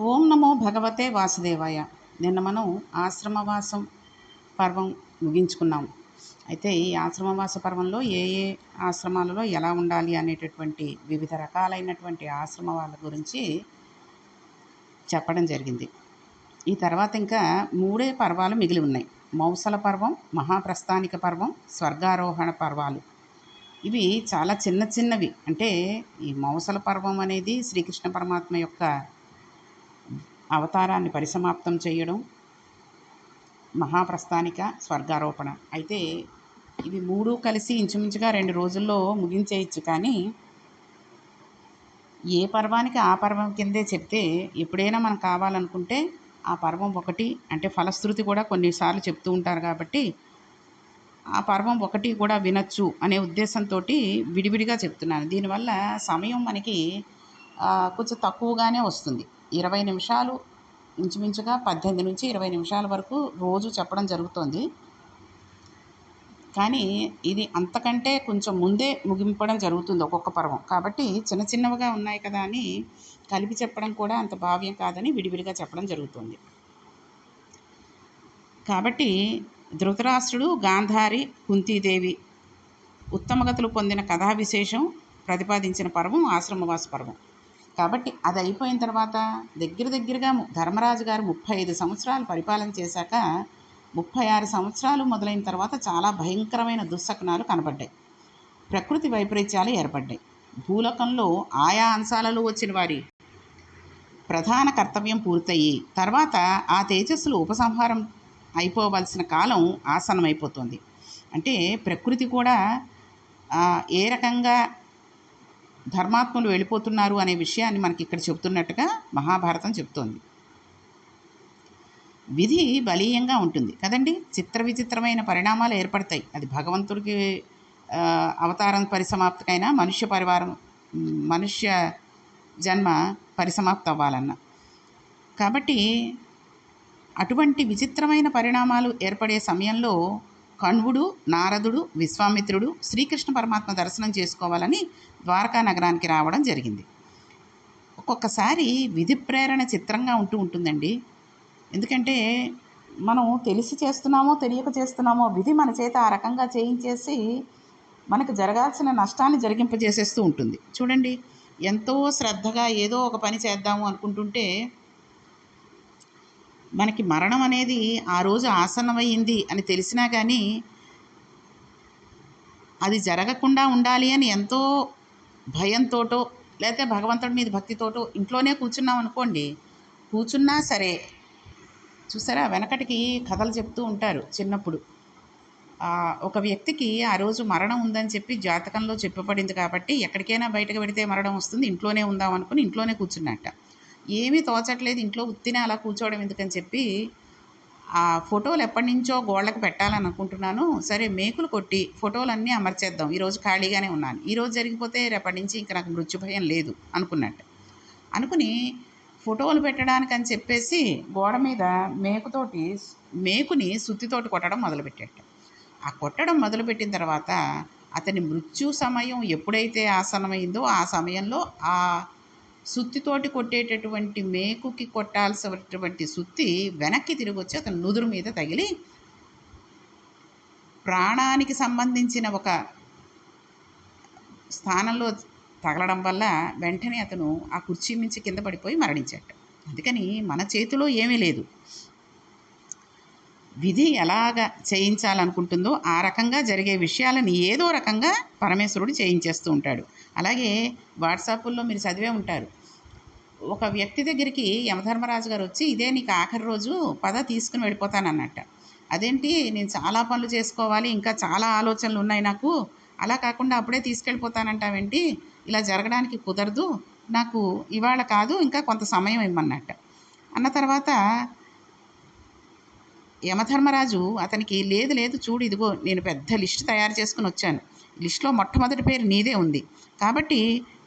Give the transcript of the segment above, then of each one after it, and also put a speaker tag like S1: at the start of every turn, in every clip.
S1: ఓం నమో భగవతే వాసుదేవాయ. నిన్న మనం ఆశ్రమవాసం పర్వం ముగించుకున్నాం. అయితే ఈ ఆశ్రమవాస పర్వంలో ఏ ఏ ఆశ్రమాలలో ఎలా ఉండాలి అనేటటువంటి వివిధ రకాలైనటువంటి ఆశ్రమాల గురించి చెప్పడం జరిగింది. ఈ తర్వాత ఇంకా మూడే పర్వాలు మిగిలి ఉన్నాయి. మౌసల పర్వం మహాప్రస్థానిక పర్వం స్వర్గారోహణ పర్వాలు. ఇవి చాలా చిన్న చిన్నవి. అంటే ఈ మౌసల పర్వం అనేది శ్రీకృష్ణ పరమాత్మ యొక్క అవతారాన్ని పరిసమాప్తం చేయడం మహాప్రస్థానిక స్వర్గారోపణ. అయితే ఇవి మూడు కలిసి ఇంచుమించుగా రెండు రోజుల్లో ముగించేయచ్చు కానీ ఏ పర్వానికి ఆ పర్వం కిందే చెప్తే ఎప్పుడైనా మనం కావాలనుకుంటే ఆ పర్వం ఒకటి అంటే ఫలశ్రుతి కూడా కొన్నిసార్లు చెప్తూ ఉంటారు కాబట్టి ఆ పర్వం ఒకటి కూడా వినొచ్చు అనే ఉద్దేశంతో విడివిడిగా చెప్తున్నాను. దీనివల్ల సమయం మనకి కొంచెం తక్కువగానే వస్తుంది. ఇరవై నిమిషాలు ఇంచుమించుగా పద్దెనిమిది నుంచి ఇరవై నిమిషాల వరకు రోజు చెప్పడం జరుగుతోంది. కానీ ఇది అంతకంటే కొంచెం ముందే ముగింపడం జరుగుతుంది ఒక్కొక్క పర్వం. కాబట్టి చిన్న చిన్నవిగా ఉన్నాయి కదా అని కలిపి చెప్పడం కూడా అంత భావ్యం కాదని విడివిడిగా చెప్పడం జరుగుతుంది. కాబట్టి ధృతరాష్ట్రుడు గాంధారి కుంతీదేవి ఉత్తమగతులు పొందిన కథా విశేషం ప్రతిపాదించిన పర్వం ఆశ్రమవాస పర్వం. కాబట్టి అది అయిపోయిన తర్వాత దగ్గర దగ్గరగా ధర్మరాజు గారు ముప్పై ఐదు సంవత్సరాలు పరిపాలన చేశాక ముప్పై ఆరు సంవత్సరాలు మొదలైన తర్వాత చాలా భయంకరమైన దుస్సకనాలు కనబడ్డాయి ప్రకృతి వైపరీత్యాలు ఏర్పడ్డాయి. భూలోకంలో ఆయా అంశాలలో వచ్చిన వారి ప్రధాన కర్తవ్యం పూర్తయి తర్వాత ఆ తేజస్సులు ఉపసంహారం అయిపోవలసిన కాలం ఆసనమైపోతుంది అంటే ప్రకృతి కూడా ఏ రకంగా ధర్మాత్ములు వెళ్ళిపోతున్నారు అనే విషయాన్ని మనకి ఇక్కడ చెబుతున్నట్టుగా మహాభారతం చెబుతోంది. విధి బలీయంగా ఉంటుంది. కదండి? చిత్ర విచిత్రమైన పరిణామాలు ఏర్పడతాయి. అది భగవంతుడికి అవతారం పరిసమాప్తికైనా మనుష్య పరివారం మనుష్య జన్మ పరిసమాప్తి అవ్వాలన్న కాబట్టి అటువంటి విచిత్రమైన పరిణామాలు ఏర్పడే సమయంలో కణ్వుడు నారదుడు విశ్వామిత్రుడు శ్రీకృష్ణ పరమాత్మ దర్శనం చేసుకోవాలని ద్వారకా నగరానికి రావడం జరిగింది. ఒక్కొక్కసారి విధి ప్రేరణ చిత్రంగా ఉంటూ ఉంటుందండి. ఎందుకంటే మనం తెలిసి చేస్తున్నామో తెలియక చేస్తున్నామో విధి మన చేత ఆ రకంగా చేయించేసి మనకు జరగాల్సిన నష్టాన్ని జరిగింపజేసేస్తూ ఉంటుంది. చూడండి ఎంతో శ్రద్ధగా ఏదో ఒక పని చేద్దాము అనుకుంటుంటే మనకి మరణం అనేది ఆ రోజు ఆసన్నమైంది అని తెలిసినా కానీ అది జరగకుండా ఉండాలి అని ఎంతో భయంతోటో లేకపోతే భగవంతుడి మీద భక్తితోటో ఇంట్లోనే కూర్చున్నాం అనుకోండి. కూర్చున్నా సరే. చూసారా? వెనకటికి కథలు చెప్తూ ఉంటారు చిన్నప్పుడు. ఒక వ్యక్తికి ఆ రోజు మరణం ఉందని చెప్పి జాతకంలో చెప్పబడింది కాబట్టి ఎక్కడికైనా బయటకు పెడితే మరణం వస్తుంది ఇంట్లోనే ఉందాం అనుకుని ఇంట్లోనే కూర్చున్నట్ట. ఏమీ తోచట్లేదు ఇంట్లో ఉత్తినే అలా కూర్చోవడం ఎందుకని చెప్పి ఆ ఫోటోలు ఎప్పటి నుంచో గోళ్ళకి పెట్టాలని అనుకుంటున్నాను. సరే మేకులు కొట్టి ఫోటోలన్నీ అమర్చేద్దాం. ఈరోజు ఖాళీగానే ఉన్నాను. ఈరోజు జరిగిపోతే రేపటి నుంచి ఇంకా నాకు మృత్యు భయం లేదు అనుకున్నట్టు. అనుకుని ఫోటోలు పెట్టడానికి అని చెప్పేసి గోడ మీద మేకుతోటి మేకుని సుత్తితోటి కొట్టడం మొదలుపెట్టాడు ఆ కొట్టడం మొదలుపెట్టిన తర్వాత అతని మృత్యు సమయం ఎప్పుడైతే ఆసనమైందో ఆ సమయంలో ఆ సుత్తితోటి కొట్టేటటువంటి మేకుకి కొట్టాల్సినటువంటి సుత్తి వెనక్కి తిరిగి వచ్చి అతని నుదురు మీద తగిలి ప్రాణానికి సంబంధించిన ఒక స్థానంలో తగలడం వల్ల వెంటనే అతను ఆ కుర్చీ మించి కింద పడిపోయి మరణించాడు. అందుకని మన చేతిలో ఏమీ లేదు. విధి ఎలాగ చేయించాలనుకుంటుందో ఆ రకంగా జరిగే విషయాలని ఏదో రకంగా పరమేశ్వరుడు చేయించేస్తూ ఉంటాడు. అలాగే వాట్సాపుల్లో మీరు చదివే ఉంటారు. ఒక వ్యక్తి దగ్గరికి యమధర్మరాజు గారు వచ్చి ఇదే నీకు ఆఖరి రోజు పద తీసుకుని వెళ్ళిపోతానన్నట్ట. అదేంటి నేను చాలా పనులు చేసుకోవాలి ఇంకా చాలా ఆలోచనలు ఉన్నాయి నాకు. అలా కాకుండా అప్పుడే తీసుకెళ్ళిపోతానంటావేంటి? ఇలా జరగడానికి కుదరదు. నాకు ఇవాళ కాదు ఇంకా కొంత సమయం ఇమ్మన్నట్ట. అన్న తర్వాత యమధర్మరాజు అతనికి లేదు లేదు చూడు ఇదిగో నేను పెద్ద లిస్ట్ తయారు చేసుకుని వచ్చాను. లిస్ట్లో మొట్టమొదటి పేరు నీదే ఉంది. కాబట్టి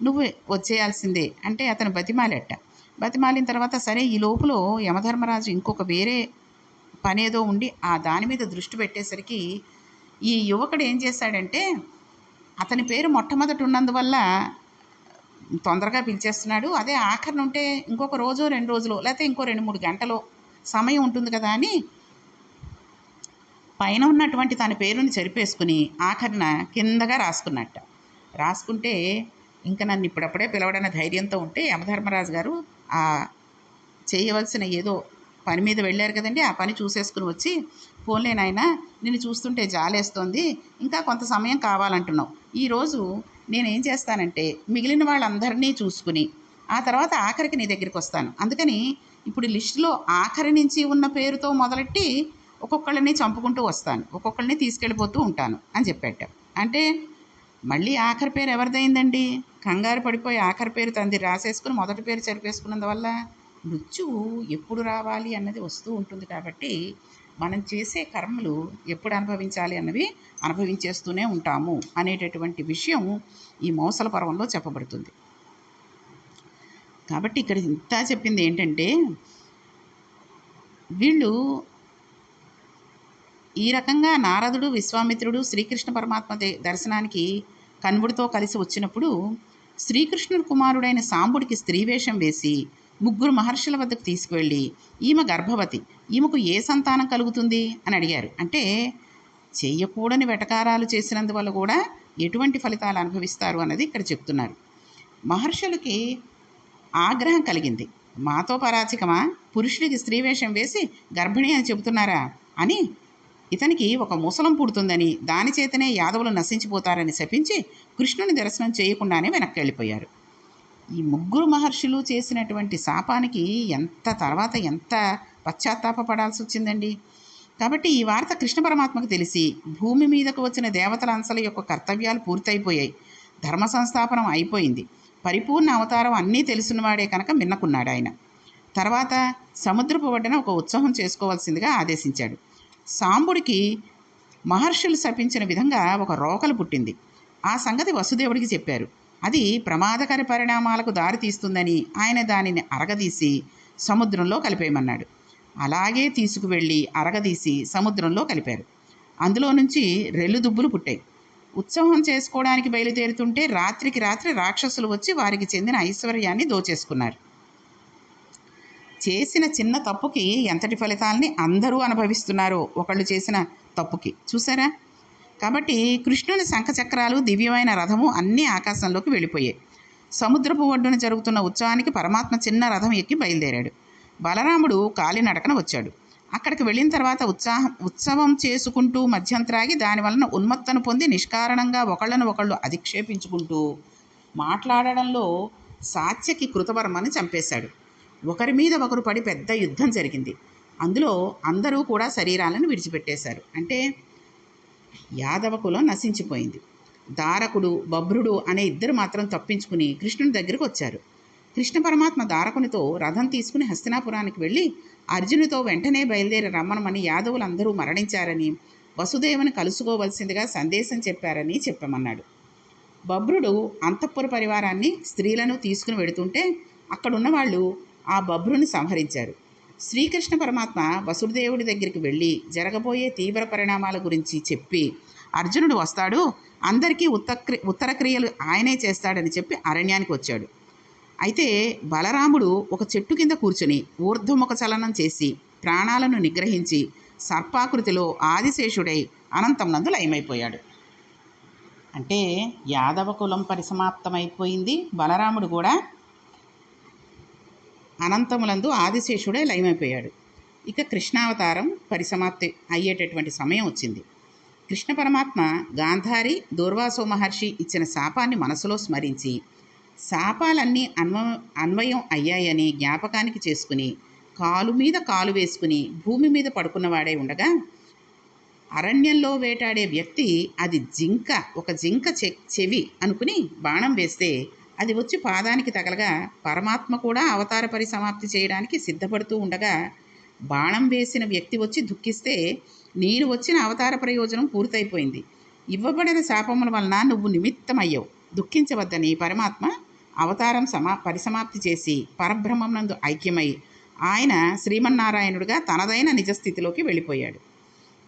S1: నువ్వు వచ్చేయాల్సిందే అంటే అతను బతిమాలెట్ట బతిమాలిన తర్వాత సరే ఈ లోపల యమధర్మరాజు ఇంకొక వేరే పనేదో ఉండి ఆ దాని మీద దృష్టి పెట్టేసరికి ఈ యువకుడు ఏం చేశాడంటే అతని పేరు మొట్టమొదటి ఉన్నందువల్ల తొందరగా పిలిచేస్తున్నాడు. అదే ఆఖరిన ఉంటే ఇంకొక రోజు రెండు రోజులు లేకపోతే ఇంకో రెండు మూడు గంటలు సమయం ఉంటుంది కదా అని పైన ఉన్నటువంటి తన పేరుని చెరిపేసుకుని ఆఖరిన కిందగా రాసుకున్నట్ట. రాసుకుంటే ఇంకా నన్ను ఇప్పుడప్పుడే పిలవడన్న ధైర్యంతో ఉంటే యమధర్మరాజు గారు ఆ చేయవలసిన ఏదో పని మీద వెళ్ళారు కదండి ఆ పని చూసేసుకుని వచ్చి పోన్లే నాయనా నిన్ను చూస్తుంటే జాలేస్తోంది ఇంకా కొంత సమయం కావాలంటున్నావు. ఈరోజు నేనేం చేస్తానంటే మిగిలిన వాళ్ళందరినీ చూసుకుని ఆ తర్వాత ఆఖరికి నీ దగ్గరికి వస్తాను. అందుకని ఇప్పుడు లిస్టులో ఆఖరి నుంచి ఉన్న పేరుతో మొదలెట్టి ఒక్కొక్కళ్ళని చంపుకుంటూ వస్తాను ఒక్కొక్కళ్ళని తీసుకెళ్ళిపోతూ ఉంటాను అని చెప్పాట. అంటే మళ్ళీ ఆఖరి పేరు ఎవరిదైందండి? కంగారు పడిపోయి ఆఖరి పేరు తంది రాసేసుకుని మొదటి పేరు చెరిపేసుకున్నందువల్ల మృత్యువు ఎప్పుడు రావాలి అన్నది వస్తూ ఉంటుంది కాబట్టి మనం చేసే కర్మలు ఎప్పుడు అనుభవించాలి అన్నవి అనుభవించేస్తూనే ఉంటాము అనేటటువంటి విషయం ఈ మోసల పర్వంలో చెప్పబడుతుంది. కాబట్టి ఇక్కడ ఇంత చెప్పింది ఏంటంటే వీళ్ళు ఈ రకంగా నారదుడు విశ్వామిత్రుడు శ్రీకృష్ణ పరమాత్మ దే- దర్శనానికి కన్వుడితో కలిసి వచ్చినప్పుడు శ్రీకృష్ణుడు కుమారుడైన సాంబుడికి స్త్రీ వేషం వేసి ముగ్గురు మహర్షుల వద్దకు తీసుకువెళ్ళి ఈమె గర్భవతి ఈమెకు ఏ సంతానం కలుగుతుంది? అని అడిగారు. అంటే చేయకూడని వెటకారాలు చేసినందువల్ల కూడా ఎటువంటి ఫలితాలు అనుభవిస్తారు అన్నది ఇక్కడ చెప్తున్నారు. మహర్షులకి ఆగ్రహం కలిగింది. మాతో పరాచికమా? పురుషుడికి స్త్రీ వేషం వేసి గర్భిణి అని చెబుతున్నారా? అని ఇతనికి ఒక ముసలం పుడుతుందని దాని చేతనే యాదవులు నశించిపోతారని శపించి కృష్ణుని దర్శనం చేయకుండానే వెనక్కి వెళ్ళిపోయారు. ఈ ముగ్గురు మహర్షులు చేసినటువంటి శాపానికి ఎంత తర్వాత ఎంత పశ్చాత్తాపపడాల్సి వచ్చిందండి? కాబట్టి ఈ వార్త కృష్ణ పరమాత్మకు తెలిసి భూమి మీదకు వచ్చిన దేవతల అంశల యొక్క కర్తవ్యాలు పూర్తయిపోయాయి. ధర్మ సంస్థాపనం అయిపోయింది. పరిపూర్ణ అవతారం అన్నీ తెలిసినవాడే కనుక మిన్నకున్నాడు ఆయన తర్వాత సముద్రపు ఒడ్డున ఒక ఉత్సవం చేసుకోవాల్సిందిగా ఆదేశించాడు. సాంబుడికి మహర్షులు శపించిన విధంగా ఒక రోకలు పుట్టింది. ఆ సంగతి వసుదేవుడికి చెప్పారు. అది ప్రమాదకర పరిణామాలకు దారితీస్తుందని ఆయన దానిని అరగదీసి సముద్రంలో కలిపేయమన్నాడు. అలాగే తీసుకువెళ్ళి అరగదీసి సముద్రంలో కలిపారు. అందులో నుంచి రెల్లు దుబ్బులు పుట్టాయి. ఉత్సవం చేసుకోవడానికి బయలుదేరుతుంటే రాత్రికి రాత్రి రాక్షసులు వచ్చి వారికి చెందిన ఐశ్వర్యాన్ని దోచేసుకున్నారు. చేసిన చిన్న తప్పుకి ఎంతటి ఫలితాలని అందరూ అనుభవిస్తున్నారో? ఒకళ్ళు చేసిన తప్పుకి. చూసారా కాబట్టి కృష్ణుని శంఖచక్రాలు దివ్యమైన రథము అన్నీ ఆకాశంలోకి వెళ్ళిపోయాయి. సముద్రపు ఒడ్డున జరుగుతున్న ఉత్సవానికి పరమాత్మ చిన్న రథం ఎక్కి బయలుదేరాడు. బలరాముడు కాలినడకన వచ్చాడు. అక్కడికి వెళ్ళిన తర్వాత ఉత్సాహం ఉత్సవం చేసుకుంటూ మద్యం త్రాగి దాని వలన ఉన్మత్తను పొంది నిష్కారణంగా ఒకళ్ళను ఒకళ్ళు అధిక్షేపించుకుంటూ మాట్లాడడంలో సాత్యకి కృతవర్మని చంపేశాడు. ఒకరి మీద ఒకరు పడి పెద్ద యుద్ధం జరిగింది. అందులో అందరూ కూడా శరీరాలను విడిచిపెట్టేశారు. అంటే యాదవ కులం నశించిపోయింది. దారకుడు బభ్రుడు అనే ఇద్దరు మాత్రం తప్పించుకుని కృష్ణుని దగ్గరకు వచ్చారు. కృష్ణ పరమాత్మ దారకునితో రథం తీసుకుని హస్తినాపురానికి వెళ్ళి అర్జునుతో వెంటనే బయలుదేరి రమ్మనమని యాదవులందరూ మరణించారని వసుదేవుని కలుసుకోవలసిందిగా సందేశం చెప్పారని చెప్పమన్నాడు. బభ్రుడు అంతఃపుర పరివారాన్ని స్త్రీలను తీసుకుని వెడుతుంటే అక్కడున్న వాళ్ళు ఆ బభ్రుని సంహరించారు. శ్రీకృష్ణ పరమాత్మ వసుదేవుడి దగ్గరికి వెళ్ళి జరగబోయే తీవ్ర పరిణామాల గురించి చెప్పి అర్జునుడు వస్తాడు అందరికీ ఉత్తక్రి ఉత్తర క్రియలు ఆయనే చేస్తాడని చెప్పి అరణ్యానికి వచ్చాడు. అయితే బలరాముడు ఒక చెట్టు కింద కూర్చుని ఊర్ధ్వముఖ చలనం చేసి ప్రాణాలను నిగ్రహించి సర్పాకృతిలో ఆదిశేషుడై అనంతం నందు లయమైపోయాడు. అంటే యాదవ కులం పరిసమాప్తమైపోయింది బలరాముడు కూడా. అనంతములందు ఆదిశేషుడే లయమైపోయాడు. ఇక కృష్ణావతారం పరిసమాప్తి అయ్యేటటువంటి సమయం వచ్చింది. కృష్ణ పరమాత్మ గాంధారి దూర్వాసో మహర్షి ఇచ్చిన శాపాన్ని మనసులో స్మరించి శాపాలన్నీ అన్వ అన్వయం అయ్యాయని జ్ఞాపకానికి చేసుకుని కాలు మీద కాలు వేసుకుని భూమి మీద పడుకున్నవాడే ఉండగా అరణ్యంలో వేటాడే వ్యక్తి అది జింక ఒక జింక చె చెవి అనుకుని బాణం వేస్తే అది వచ్చి పాదానికి తగలగా పరమాత్మ కూడా అవతార పరిసమాప్తి చేయడానికి సిద్ధపడుతూ ఉండగా బాణం వేసిన వ్యక్తి వచ్చి దుఃఖిస్తే నేను వచ్చిన అవతార ప్రయోజనం పూర్తయిపోయింది. ఇవ్వబడిన శాపముల వలన నువ్వు నిమిత్తమయ్యావు. దుఃఖించవద్దని పరమాత్మ. అవతారం సమా పరిసమాప్తి చేసి పరబ్రహ్మమునందు ఐక్యమై ఆయన శ్రీమన్నారాయణుడిగా తనదైన నిజస్థితిలోకి వెళ్ళిపోయాడు.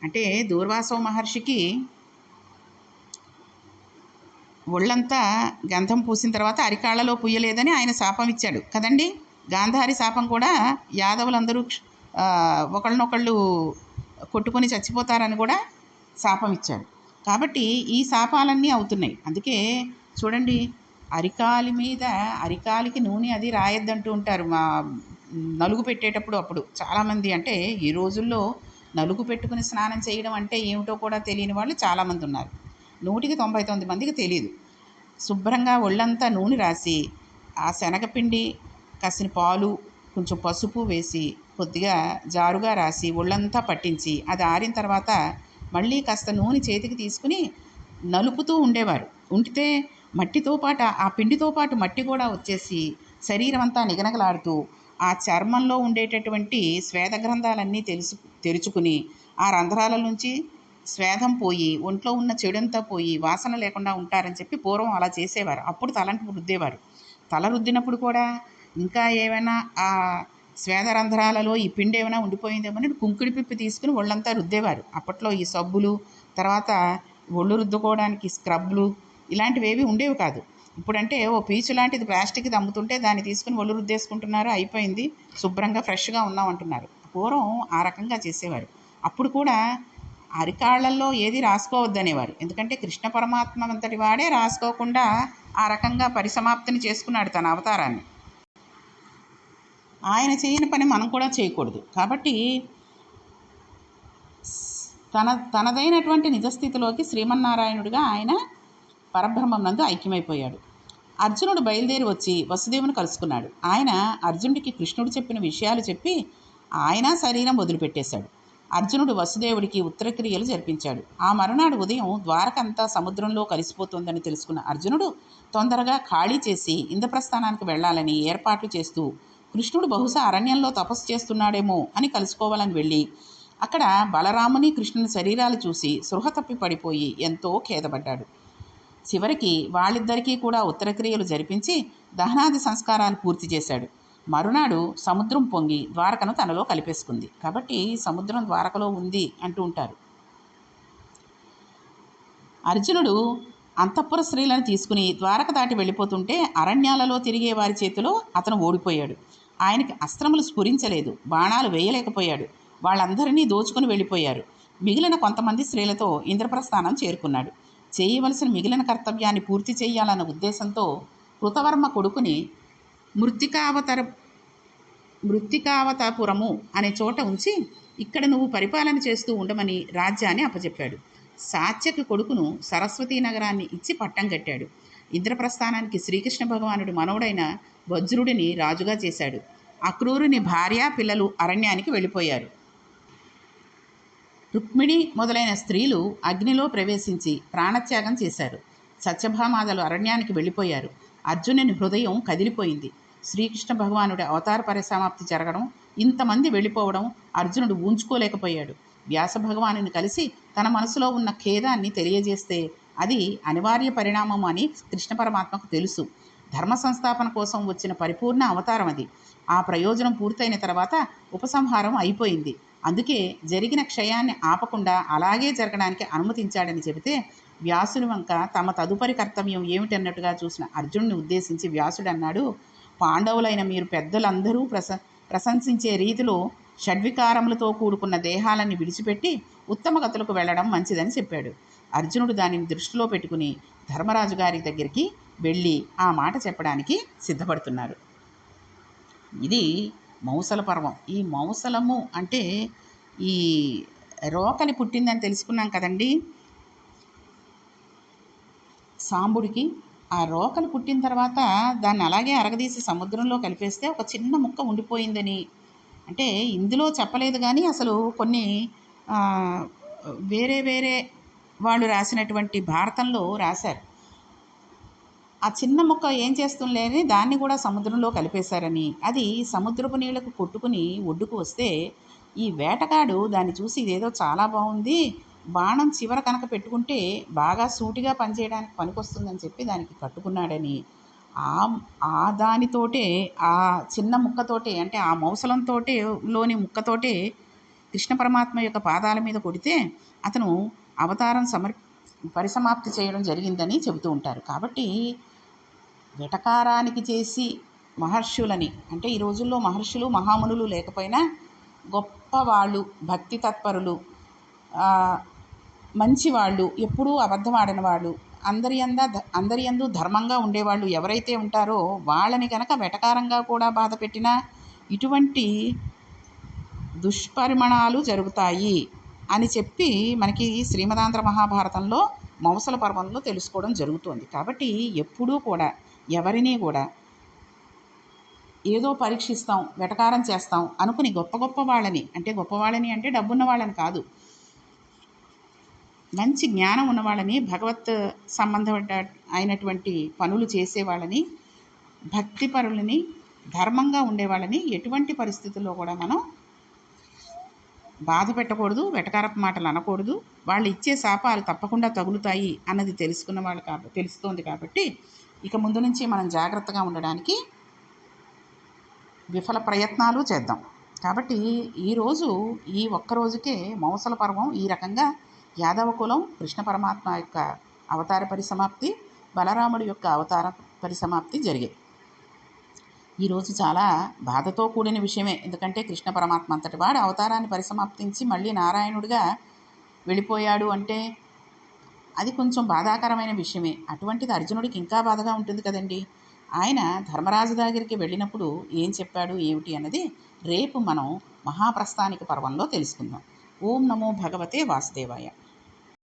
S1: అంటే దూర్వాసో మహర్షికి ఒళ్ళంతా గంధం పూసిన తర్వాత అరికాళ్ళలో పుయ్యలేదని ఆయన శాపం ఇచ్చాడు. కదండి? గాంధారి శాపం కూడా యాదవులందరూ ఒకళ్ళనొకళ్ళు కొట్టుకొని చచ్చిపోతారని కూడా శాపం ఇచ్చాడు. కాబట్టి ఈ శాపాలన్నీ అవుతున్నాయి. అందుకే చూడండి అరికాలి మీద అరికాలికి నూనె అది రాయొద్దంటూ ఉంటారు. మా నలుగు పెట్టేటప్పుడు అప్పుడు చాలామంది అంటే ఈ రోజుల్లో నలుగు పెట్టుకుని స్నానం చేయడం అంటే ఏమిటో కూడా తెలియని వాళ్ళు చాలామంది ఉన్నారు. నూటికి తొంభై తొమ్మిది మందికి తెలియదు శుభ్రంగా ఒళ్ళంతా నూనె రాసి ఆ శనగపిండి కాసిన పాలు కొంచెం పసుపు వేసి కొద్దిగా జారుగా రాసి ఒళ్ళంతా పట్టించి అది ఆరిన తర్వాత మళ్ళీ కాస్త నూనె చేతికి తీసుకుని నలుపుతూ ఉండేవారు. ఉంటితే మట్టితో పాటు ఆ పిండితో పాటు మట్టి కూడా వచ్చేసి శరీరం అంతా నిగనగలాడుతూ ఆ చర్మంలో ఉండేటటువంటి స్వేద గ్రంథాలన్నీ తెలుసు తెరుచుకుని ఆ రంధ్రాల నుంచి స్వేదం పోయి ఒంట్లో ఉన్న చెడంతా పోయి వాసన లేకుండా ఉంటారని చెప్పి పూర్వం అలా చేసేవారు. అప్పుడు తలంటి రుద్దేవారు. తల రుద్దినప్పుడు కూడా ఇంకా ఏమైనా ఆ స్వేద రంధ్రాలలో ఈ పిండి ఏమైనా ఉండిపోయిందేమో కుంకుడి పిప్పి తీసుకుని ఒళ్ళంతా రుద్దేవారు. అప్పట్లో ఈ సబ్బులు తర్వాత ఒళ్ళు రుద్దుకోవడానికి స్క్రబ్లు ఇలాంటివి ఏవి ఉండేవి కాదు. ఇప్పుడంటే ఓ పీచు లాంటిది ప్లాస్టిక్ అమ్ముతుంటే దాన్ని తీసుకుని ఒళ్ళు రుద్దేసుకుంటున్నారు అయిపోయింది. శుభ్రంగా ఫ్రెష్గా ఉన్నాం అంటున్నారు. పూర్వం ఆ రకంగా చేసేవారు. అప్పుడు కూడా అరికాళ్ళల్లో ఏది రాసుకోవద్దనేవారు ఎందుకంటే కృష్ణ పరమాత్మ అంతటి వాడే రాసుకోకుండా ఆ రకంగా పరిసమాప్తిని చేసుకున్నాడు తన అవతారాన్ని. ఆయన చేయని పని మనం కూడా చేయకూడదు. కాబట్టి తన తనదైనటువంటి నిజస్థితిలోకి శ్రీమన్నారాయణుడిగా ఆయన పరబ్రహ్మనందు ఐక్యమైపోయాడు. అర్జునుడు బయలుదేరి వచ్చి వసుదేవుని కలుసుకున్నాడు. ఆయన అర్జునుడికి కృష్ణుడు చెప్పిన విషయాలు చెప్పి ఆయన శరీరం వదిలిపెట్టేశాడు. అర్జునుడు వసుదేవుడికి ఉత్తరక్రియలు జరిపించాడు. ఆ మరునాడు ఉదయం ద్వారకంతా సముద్రంలో కలిసిపోతుందని తెలుసుకున్న అర్జునుడు తొందరగా ఖాళీ చేసి ఇంద్రప్రస్థానానికి వెళ్ళాలని ఏర్పాట్లు చేస్తూ కృష్ణుడు బహుశా అరణ్యంలో తపస్సు చేస్తున్నాడేమో అని కలుసుకోవాలని వెళ్ళి అక్కడ బలరాముని కృష్ణుని శరీరాలు చూసి సృహ తప్పి పడిపోయి ఎంతో ఖేదపడ్డాడు. చివరికి వాళ్ళిద్దరికీ కూడా ఉత్తరక్రియలు జరిపించి దహనాది సంస్కారాలు పూర్తి చేశాడు. మరునాడు సముద్రం పొంగి ద్వారకను తనలో కలిపేసుకుంది. కాబట్టి సముద్రం ద్వారకలో ఉంది అంటూ ఉంటారు. అర్జునుడు అంతఃపుర స్త్రీలను తీసుకుని ద్వారక దాటి వెళ్ళిపోతుంటే అరణ్యాలలో తిరిగే వారి చేతిలో అతను ఓడిపోయాడు. ఆయనకి అస్త్రములు స్ఫురించలేదు. బాణాలు వేయలేకపోయాడు. వాళ్ళందరినీ దోచుకుని వెళ్ళిపోయారు. మిగిలిన కొంతమంది స్త్రీలతో ఇంద్రప్రస్థానం చేరుకున్నాడు. చేయవలసిన మిగిలిన కర్తవ్యాన్ని పూర్తి చేయాలన్న ఉద్దేశంతో కృతవర్మ కొడుకుని మృత్తికావతర మృత్తికావతపురము అనే చోట ఉంచి ఇక్కడ నువ్వు పరిపాలన చేస్తూ ఉండమని రాజ్యాన్ని అప్పచెప్పాడు సాత్యకి కొడుకును సరస్వతీ నగరాన్ని ఇచ్చి పట్టం కట్టాడు. ఇంద్రప్రస్థానానికి శ్రీకృష్ణ భగవానుడు మనవుడైన వజ్రుడిని రాజుగా చేశాడు. అక్రూరుని భార్య పిల్లలు అరణ్యానికి వెళ్ళిపోయారు. రుక్మిణి మొదలైన స్త్రీలు అగ్నిలో ప్రవేశించి ప్రాణత్యాగం చేశారు. సత్యభామాదలు అరణ్యానికి వెళ్ళిపోయారు. అర్జునుని హృదయం కదిలిపోయింది. శ్రీకృష్ణ భగవానుడి అవతార పరిసమాప్తి జరగడం ఇంతమంది వెళ్ళిపోవడం అర్జునుడు ఊంచుకోలేకపోయాడు వ్యాస భగవానుని కలిసి తన మనసులో ఉన్న ఖేదాన్ని తెలియజేస్తే అది అనివార్య పరిణామం అని కృష్ణ పరమాత్మకు తెలుసు. ధర్మ సంస్థాపన కోసం వచ్చిన పరిపూర్ణ అవతారం అది. ఆ ప్రయోజనం పూర్తయిన తర్వాత ఉపసంహారం అయిపోయింది. అందుకే జరిగిన క్షయాన్ని ఆపకుండా అలాగే జరగడానికి అనుమతించాడని చెబితే వ్యాసుని వంక తమ తదుపరి కర్తవ్యం ఏమిటన్నట్టుగా చూసిన అర్జునుని ఉద్దేశించి వ్యాసుడు అన్నాడు పాండవులైన మీరు పెద్దలందరూ ప్రశ ప్రశంసించే రీతిలో షడ్వికారములతో కూడుకున్న దేహాలని విడిచిపెట్టి ఉత్తమ గతులకు వెళ్ళడం మంచిదని చెప్పాడు. అర్జునుడు దానిని దృష్టిలో పెట్టుకుని ధర్మరాజు గారి దగ్గరికి వెళ్ళి ఆ మాట చెప్పడానికి సిద్ధపడుతున్నారు. ఇది మౌసల పర్వం. ఈ మౌసలము అంటే ఈ రోకలి పుట్టిందని తెలుసుకున్నాం కదండి? సాంబుడికి ఆ రోకలు పుట్టిన తర్వాత దాన్ని అలాగే అరగదీసి సముద్రంలో కలిపేస్తే ఒక చిన్న ముక్క ఉండిపోయిందని. అంటే ఇందులో చెప్పలేదు కానీ అసలు కొన్ని వేరే వేరే వాళ్ళు రాసినటువంటి భారతంలో రాశారు. ఆ చిన్న ముక్క ఏం చేస్తుందని దాన్ని కూడా సముద్రంలో కలిపేశారని. అది సముద్రపు నీళ్ళకు కొట్టుకుని ఒడ్డుకు వస్తే ఈ వేటగాడు దాన్ని చూసి ఇదేదో చాలా బాగుంది బాణం చివర కనుక పెట్టుకుంటే బాగా సూటిగా పనిచేయడానికి పనికొస్తుందని చెప్పి దానికి కట్టుకున్నాడని ఆ ఆ దానితోటే ఆ చిన్న ముక్కతోటే అంటే ఆ మౌసలంతోటే లోని ముక్కతోటే కృష్ణ పరమాత్మ యొక్క పాదాల మీద కొడితే అతను అవతారం సమర్ పరిసమాప్తి చేయడం జరిగిందని చెబుతూ ఉంటారు. కాబట్టి వెటకారానికి చేసి మహర్షులని అంటే ఈ రోజుల్లో మహర్షులు మహామునులు లేకపోయినా గొప్ప వాళ్ళు భక్తి తత్పరులు మంచివాళ్ళు ఎప్పుడూ అబద్ధం ఆడని వాళ్ళు అందరి అంద అందరి అందు ధర్మంగా ఉండేవాళ్ళు ఎవరైతే ఉంటారో వాళ్ళని కనుక వెటకారంగా కూడా బాధ పెట్టినా ఇటువంటి దుష్పరిమాణాలు జరుగుతాయి అని చెప్పి మనకి శ్రీమదాంధ్ర మహాభారతంలో మౌసల పర్వంలో తెలుసుకోవడం జరుగుతుంది. కాబట్టి ఎప్పుడూ కూడా ఎవరిని కూడా ఏదో పరీక్షిస్తాం వెటకారం చేస్తాం అనుకుని గొప్ప గొప్ప వాళ్ళని అంటే గొప్ప వాళ్ళని అంటే డబ్బున్న వాళ్ళని కాదు మంచి జ్ఞానం ఉన్న వాళ్ళని భగవత్ సంబంధపడ్డ అయినటువంటి పనులు చేసే వాళ్ళని భక్తి పరులని ధర్మంగా ఉండేవాళ్ళని ఎటువంటి పరిస్థితుల్లో కూడా మనం బాధ పెట్టకూడదు వెటకారపు మాటలు అనకూడదు. వాళ్ళు ఇచ్చే శాపాలు తప్పకుండా తగులుతాయి అన్నది తెలుసుకున్న వాళ్ళు కాబట్టి తెలుస్తోంది కాబట్టి ఇక ముందు నుంచి మనం జాగ్రత్తగా ఉండడానికి విఫల ప్రయత్నాలు చేద్దాం. కాబట్టి ఈరోజు ఈ ఒక్క రోజుకే మౌసల పర్వం ఈ రకంగా యాదవ కులం కృష్ణ పరమాత్మ యొక్క అవతార పరిసమాప్తి బలరాముడి యొక్క అవతార పరిసమాప్తి జరిగాయి ఈరోజు చాలా బాధతో కూడిన విషయమే. ఎందుకంటే కృష్ణ పరమాత్మ అంతటి వాడు అవతారాన్ని పరిసమాప్తించి మళ్ళీ నారాయణుడిగా వెళ్ళిపోయాడు అంటే అది కొంచెం బాధాకరమైన విషయమే. అటువంటిది అర్జునుడికి ఇంకా బాధగా ఉంటుంది కదండి. ఆయన ధర్మరాజు దగ్గరికి వెళ్ళినప్పుడు ఏం చెప్పాడు ఏమిటి అన్నది రేపు మనం మహాప్రస్థానిక పర్వంలో తెలుసుకుందాం. ఓం నమో భగవతే వాసుదేవాయ.